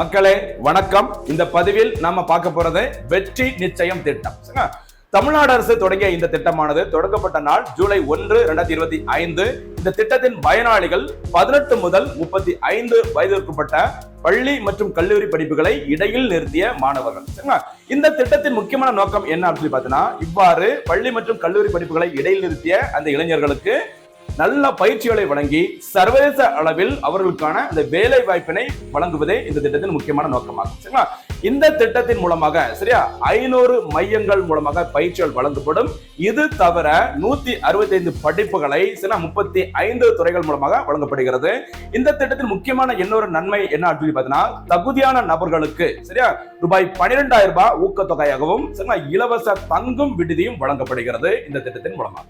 மக்களே வணக்கம். இந்த பதிவில் நாம பார்க்க போறது வெற்றி நிச்சயம் திட்டம். தமிழ்நாடு அரசு தொடங்கிய இந்த திட்டமானது தொடங்கப்பட்ட நாள் ஜூலை ஒன்று இரண்டாயிரத்தி இருபத்தி ஐந்து. இந்த திட்டத்தின் பயனாளிகள் பதினெட்டு முதல் முப்பத்தி ஐந்து வயதிற்குட்பட்ட பள்ளி மற்றும் கல்லூரி படிப்புகளை இடையில் நிறுத்திய மாணவர்கள். சரிங்களா? இந்த திட்டத்தின் முக்கியமான நோக்கம் என்ன அப்படின்னு பார்த்தீங்கன்னா இவ்வாறு பள்ளி மற்றும் கல்லூரி படிப்புகளை இடையில் நிறுத்திய அந்த இளைஞர்களுக்கு நல்ல பயிற்சிகளை வழங்கி சர்வதேச அளவில் அவர்களுக்கான இந்த வேலை வாய்ப்பினை வழங்குவதே இந்த திட்டத்தின் முக்கியமான நோக்கமாகும் சரிங்களா? இந்த திட்டத்தின் மூலமாக சரியா? ஐநூறு மையங்கள் மூலமாக பயிற்சிகள் வழங்கப்படும். இது தவிர நூத்தி அறுபத்தி ஐந்து படிப்புகளை சில முப்பத்தி ஐந்து துறைகள் மூலமாக வழங்கப்படுகிறது. இந்த திட்டத்தின் முக்கியமான இன்னொரு நன்மை என்ன அப்படின்னு பார்த்தீங்கன்னா தகுதியான நபர்களுக்கு சரியா? ரூபாய் பனிரெண்டாயிரம் ரூபாய் ஊக்கத்தொகையாகவும் சரிங்களா? இலவச தங்கும் விடுதியும் வழங்கப்படுகிறது இந்த திட்டத்தின் மூலமாக.